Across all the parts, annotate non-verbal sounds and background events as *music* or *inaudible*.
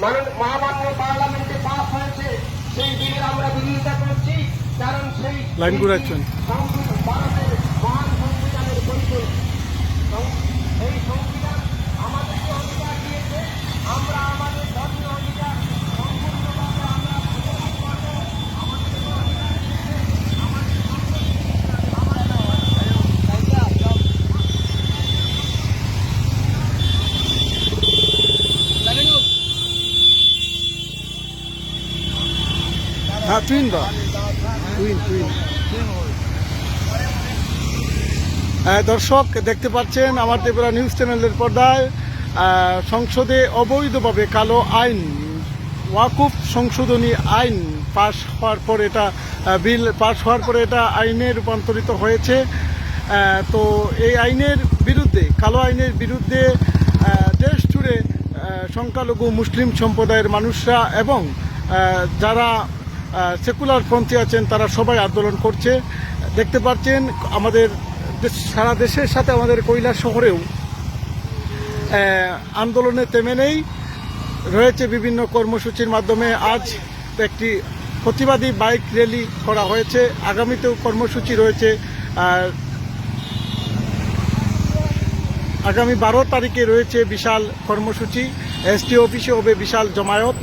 মহামান্য পার্লামেন্টে পাস হয়েছে সেই বিলের আমরা বিরোধিতা করছি কারণ সেই লাইন ঘুরাচ্ছেন। ভারতের মহান সংবিধানের পরিচয় এই সংবিধান আমাদেরকে অধিকার দিয়েছে আমরা আমাদের ধর্মীয় অধিকার সম্পূর্ণভাবে আমরা প্রতিবাদ করব। আমাদেরকে অধিকার দিয়েছে, আমাদের হ্যাঁ টুইন টুইন টুইন দর্শক, দেখতে পাচ্ছেন আমার ত্রিপুরা নিউজ চ্যানেলের পর্দায় সংসদে অবৈধভাবে কালো আইন, ওয়াকুফ সংশোধনী আইন পাশ হওয়ার পর এটা বিল পাশ হওয়ার পরে এটা আইনে রূপান্তরিত হয়েছে। তো এই আইনের বিরুদ্ধে, কালো আইনের বিরুদ্ধে দেশ জুড়ে সংখ্যালঘু মুসলিম সম্প্রদায়ের মানুষরা এবং যারা সেকুলার পন্থী আছেন, তারা সবাই আন্দোলন করছে। দেখতে পাচ্ছেন, আমাদের সারা দেশের সাথে আমাদের কৈলাস শহরেও আন্দোলনে তেমে নেই। রয়েছে বিভিন্ন কর্মসূচির মাধ্যমে আজ একটি প্রতিবাদী বাইক র্যালি করা হয়েছে। আগামীতেও কর্মসূচি রয়েছে, আর আগামী বারো তারিখে রয়েছে বিশাল কর্মসূচি। এসটি অফিসে হবে বিশাল জমায়েত।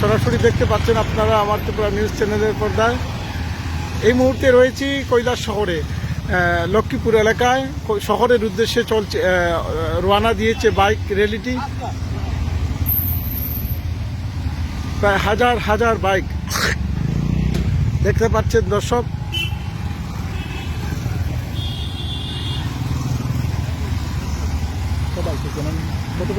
সরাসরি দেখতে পাচ্ছেন আপনারা আমার ত্রিপুরা নিউজ চ্যানেলের পর্দায়। এই মুহূর্তে রয়েছি কৈলাস শহরে। লক্ষ্মীপুর এলাকায়। শহরের উদ্দেশ্যে চলছে রওনা দিয়েছে বাইক র্যালিটি। প্রায় হাজার হাজার বাইক। দেখতে পাচ্ছেন দর্শক। কত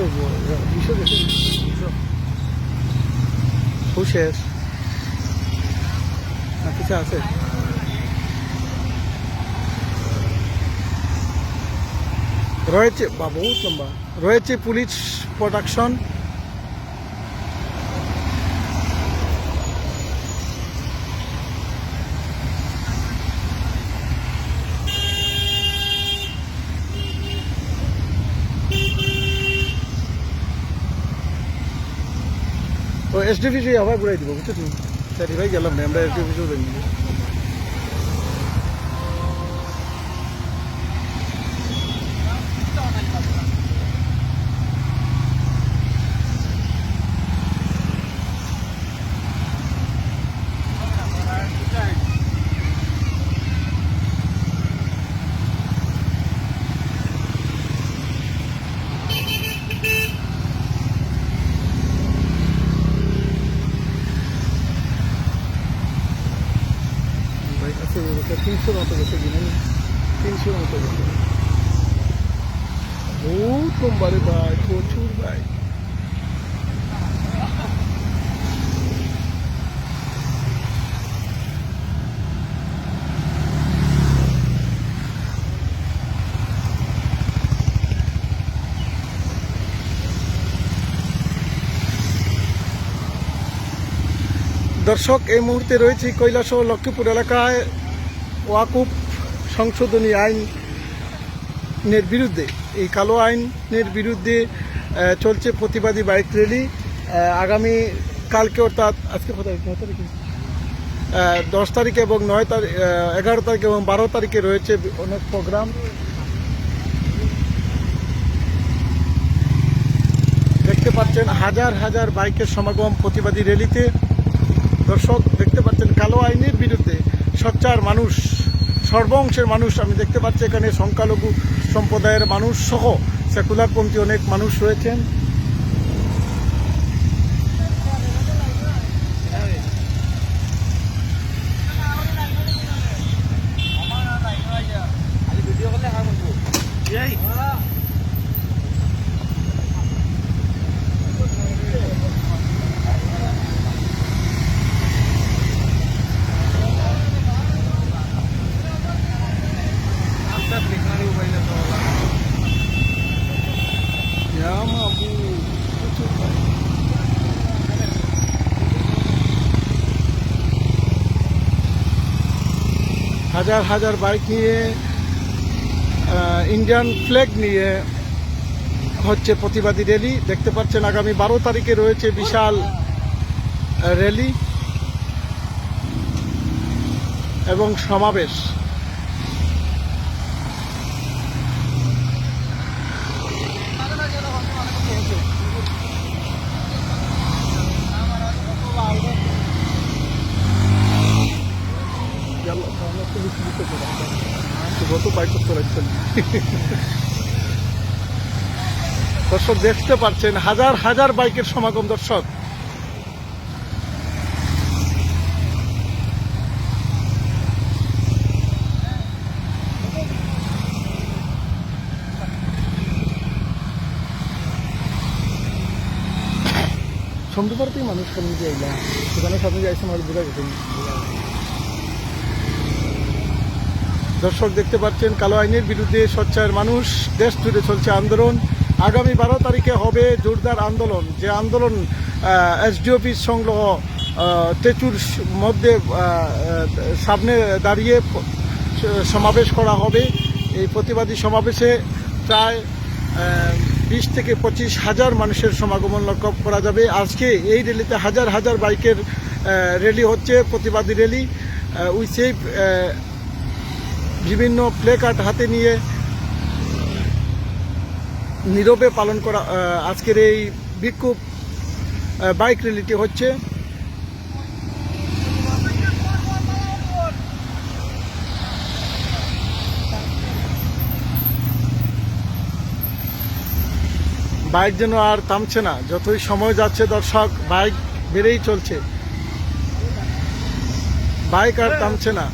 শেষ। কিছু আছে? রয়েছে বা বহুত লম্বা। রয়েছে পুলিশ প্রোটেকশন তো এসডিপিসি আবার ঘুরাই দিব বুঝছ তুমি স্যার ভাই গেলাম না আমরা এসডিপিসিও ভাই আছে তিনশোর মতো মতো বহুত ভাই, প্রচুর ভাই। দর্শক, এই মুহূর্তে রয়েছে কৈলাস ও লক্ষ্মীপুর এলাকায়। ওয়াকুফ সংশোধনী আইনের বিরুদ্ধে, এই কালো আইনের বিরুদ্ধে চলছে প্রতিবাদী বাইক র্যালি। আগামী কালকে অর্থাৎ আজকে কোথায় তারিখে? দশ তারিখে এবং নয় তারিখ এগারো তারিখ এবং বারো তারিখে রয়েছে অনেক প্রোগ্রাম। দেখতে পাচ্ছেন হাজার হাজার বাইকের সমাগম প্রতিবাদী র্যালিতে। দর্শক, দেখতে পাচ্ছেন কালো আইনের বিরুদ্ধে সোচ্চার মানুষ, সর্বংশের মানুষ আমি দেখতে পাচ্ছি এখানে সংখ্যালঘু সম্প্রদায়ের মানুষ সহ সেকুলারপন্থী অনেক মানুষ রয়েছেন। হাজার হাজার বাইক নিয়ে ইন্ডিয়ান ফ্ল্যাগ নিয়ে হচ্ছে প্রতিবাদী র্যালি দেখতে পাচ্ছেন আগামী বারো তারিখে রয়েছে বিশাল র্যালি এবং সমাবেশ। *laughs* দর্শক, দেখতে পাচ্ছেন হাজার হাজার বাইকের সমাগম, দর্শক। সন্ধ্যেবারতেই মানুষ সামনে দিয়ে আইলা সেখানে সামনে যাইছে আমার বোঝা গেছে। দর্শক দেখতে পাচ্ছেন কালো আইনের বিরুদ্ধে সোচ্চার মানুষ। দেশ জুড়ে চলছে আন্দোলন। আগামী বারো তারিখে হবে জোরদার আন্দোলন। যে আন্দোলন এসডি অফিস সংলগ্ন আহ, তেচুর মধ্যে সামনে দাঁড়িয়ে সমাবেশ করা হবে। এই প্রতিবাদী সমাবেশে প্রায় বিশ থেকে পঁচিশ হাজার মানুষের সমাগমন লক্ষ্য করা যাবে। আজকে এই র্যালিতে হাজার হাজার বাইকের র্যালি হচ্ছে প্রতিবাদী র্যালি। উই সেভ বিভিন্ন প্লে কার্ড হাতে নিয়ে নীরবে পালন করা আজকের এই বিক্ষোভ বাইক র্যালিটি হচ্ছে। বাইক যেন আর থামছে না, যতই সময় যাচ্ছে দর্শক, বাইক বেড়েই চলছে। বাইক আর থামছে না।